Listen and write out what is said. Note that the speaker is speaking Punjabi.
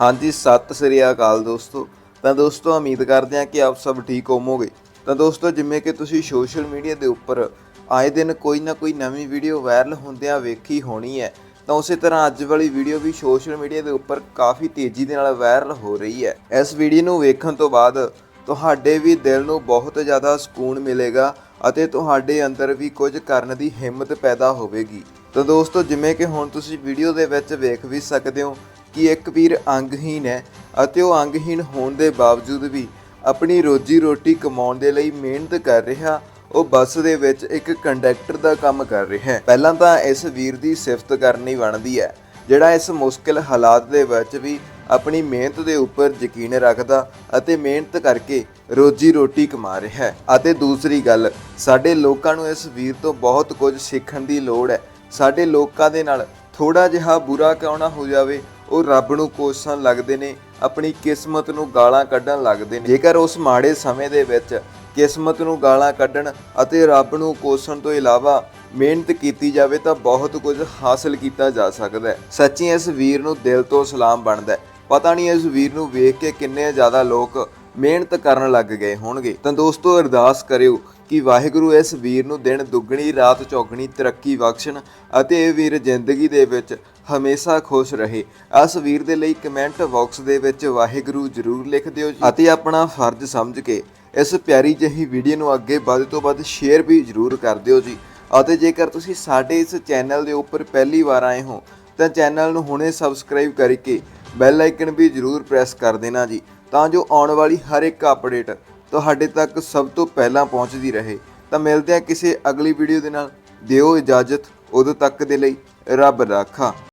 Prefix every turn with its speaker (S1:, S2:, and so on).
S1: ਹਾਂਜੀ, ਸਤਿ ਸ੍ਰੀ ਅਕਾਲ ਦੋਸਤੋ। ਤਾਂ ਦੋਸਤੋ, ਉਮੀਦ ਕਰਦੇ ਹਾਂ ਕਿ ਆਪ ਸਭ ਠੀਕ ਹੋਵੋਗੇ। ਤਾਂ ਦੋਸਤੋ, ਜਿਵੇਂ ਕਿ ਤੁਸੀਂ ਸੋਸ਼ਲ ਮੀਡੀਆ ਦੇ ਉੱਪਰ ਆਏ ਦਿਨ ਕੋਈ ਨਾ ਕੋਈ ਨਵੀਂ ਵੀਡੀਓ ਵਾਇਰਲ ਹੁੰਦਿਆਂ ਵੇਖੀ ਹੋਣੀ ਹੈ, ਤਾਂ ਉਸੇ ਤਰ੍ਹਾਂ ਅੱਜ ਵਾਲੀ ਵੀਡੀਓ ਵੀ ਸੋਸ਼ਲ ਮੀਡੀਆ ਦੇ ਉੱਪਰ ਕਾਫੀ ਤੇਜ਼ੀ ਦੇ ਨਾਲ ਵਾਇਰਲ ਹੋ ਰਹੀ ਹੈ। ਇਸ ਵੀਡੀਓ ਨੂੰ ਵੇਖਣ ਤੋਂ ਬਾਅਦ ਤੁਹਾਡੇ ਵੀ ਦਿਲ ਨੂੰ ਬਹੁਤ ਜ਼ਿਆਦਾ ਸਕੂਨ ਮਿਲੇਗਾ ਅਤੇ ਤੁਹਾਡੇ ਅੰਦਰ ਵੀ ਕੁਝ ਕਰਨ ਦੀ ਹਿੰਮਤ ਪੈਦਾ ਹੋਵੇਗੀ। ਤਾਂ ਦੋਸਤੋ, ਜਿਵੇਂ ਕਿ ਹੁਣ ਤੁਸੀਂ ਵੀਡੀਓ ਦੇ ਵਿੱਚ ਵੇਖ ਵੀ ਸਕਦੇ ਹੋ ਕਿ ਇੱਕ ਵੀਰ ਅੰਗਹੀਨ ਹੈ ਅਤੇ ਉਹ ਅੰਗਹੀਨ ਹੋਣ ਦੇ ਬਾਵਜੂਦ ਵੀ ਆਪਣੀ ਰੋਜੀ ਰੋਟੀ ਕਮਾਉਣ ਦੇ ਲਈ ਮਿਹਨਤ ਕਰ ਰਿਹਾ, ਉਹ ਬੱਸ ਦੇ ਵਿੱਚ ਇੱਕ ਕੰਡਕਟਰ ਦਾ ਕੰਮ ਕਰ ਰਿਹਾ ਹੈ। ਪਹਿਲਾਂ ਤਾਂ ਇਸ ਵੀਰ ਦੀ ਸਿਫਤ ਕਰਨੀ ਬਣਦੀ ਹੈ, ਜਿਹੜਾ ਇਸ ਮੁਸ਼ਕਿਲ ਹਾਲਾਤ ਦੇ ਵਿੱਚ ਵੀ ਆਪਣੀ ਮਿਹਨਤ ਦੇ ਉੱਪਰ ਯਕੀਨ ਰੱਖਦਾ ਅਤੇ ਮਿਹਨਤ ਕਰਕੇ ਰੋਜੀ ਰੋਟੀ ਕਮਾ ਰਿਹਾ ਹੈ। ਅਤੇ ਦੂਸਰੀ ਗੱਲ, ਸਾਡੇ ਲੋਕਾਂ ਨੂੰ ਇਸ ਵੀਰ ਤੋਂ ਬਹੁਤ ਕੁਝ ਸਿੱਖਣ ਦੀ ਲੋੜ ਹੈ। ਸਾਡੇ ਲੋਕਾਂ ਦੇ ਨਾਲ ਥੋੜਾ ਜਿਹਾ ਬੁਰਾ ਕਿਉਂ ਨਾ ਹੋ ਜਾਵੇ ਉਹ ਰੱਬ ਨੂੰ ਕੋਸਣ ਲੱਗਦੇ ਨੇ, ਆਪਣੀ ਕਿਸਮਤ ਨੂੰ ਗਾਲਾਂ ਕੱਢਣ ਲੱਗਦੇ ਨੇ। ਜੇਕਰ ਉਸ ਮਾੜੇ ਸਮੇਂ ਦੇ ਵਿੱਚ ਕਿਸਮਤ ਨੂੰ ਗਾਲਾਂ ਕੱਢਣ ਅਤੇ ਰੱਬ ਨੂੰ ਕੋਸਣ ਤੋਂ ਇਲਾਵਾ ਮਿਹਨਤ ਕੀਤੀ ਜਾਵੇ ਤਾਂ ਬਹੁਤ ਕੁਝ ਹਾਸਲ ਕੀਤਾ ਜਾ ਸਕਦਾ ਹੈ। ਸੱਚੀ ਇਸ ਵੀਰ ਨੂੰ ਦਿਲ ਤੋਂ ਸਲਾਮ ਬਣਦਾ ਹੈ। ਪਤਾ ਨਹੀਂ ਇਸ ਵੀਰ ਨੂੰ ਵੇਖ ਕੇ ਕਿੰਨੇ ਜ਼ਿਆਦਾ ਲੋਕ ਮਿਹਨਤ ਕਰਨ ਲੱਗ ਗਏ ਹੋਣਗੇ। ਤਾਂ ਦੋਸਤੋ, ਅਰਦਾਸ ਕਰਿਓ ਕਿ ਵਾਹਿਗੁਰੂ ਇਸ ਵੀਰ ਨੂੰ ਦਿਨ ਦੁੱਗਣੀ, ਰਾਤ ਚੌਗਣੀ ਤਰੱਕੀ ਬਖਸ਼ਣ ਅਤੇ ਇਹ ਵੀਰ ਜ਼ਿੰਦਗੀ ਦੇ ਵਿੱਚ ਹਮੇਸ਼ਾ ਖੁਸ਼ ਰਹੇ। ਇਸ ਵੀਰ ਦੇ ਲਈ ਕਮੈਂਟ ਬਾਕਸ ਦੇ ਵਿੱਚ ਵਾਹਿਗੁਰੂ ਜ਼ਰੂਰ ਲਿਖ ਦਿਓ ਅਤੇ ਆਪਣਾ ਫਰਜ਼ ਸਮਝ ਕੇ ਇਸ ਪਿਆਰੀ ਜਿਹੀ ਵੀਡੀਓ ਨੂੰ ਅੱਗੇ ਵੱਧ ਤੋਂ ਵੱਧ ਸ਼ੇਅਰ ਵੀ ਜ਼ਰੂਰ ਕਰ ਦਿਓ ਜੀ। ਅਤੇ ਜੇਕਰ ਤੁਸੀਂ ਸਾਡੇ ਇਸ ਚੈਨਲ ਦੇ ਉੱਪਰ ਪਹਿਲੀ ਵਾਰ ਆਏ ਹੋ, ਤਾਂ ਚੈਨਲ ਨੂੰ ਹੁਣੇ ਸਬਸਕ੍ਰਾਈਬ ਕਰਕੇ ਬੈਲ ਆਈਕਨ ਵੀ ਜ਼ਰੂਰ ਪ੍ਰੈਸ ਕਰ ਦੇਣਾ ਜੀ, ਤਾਂ ਜੋ ਆਉਣ ਵਾਲੀ ਹਰ ਇੱਕ ਅਪਡੇਟ ਤੁਹਾਡੇ ਤੱਕ ਸਭ ਤੋਂ ਪਹਿਲਾਂ ਪਹੁੰਚਦੀ ਰਹੇ। ਤਾਂ ਮਿਲਦੇ ਹਾਂ ਕਿਸੇ ਅਗਲੀ ਵੀਡੀਓ ਦੇ ਨਾਲ। ਦਿਓ ਇਜਾਜ਼ਤ, ਉਦੋਂ ਤੱਕ ਦੇ ਲਈ ਰੱਬ ਰਾਖਾ।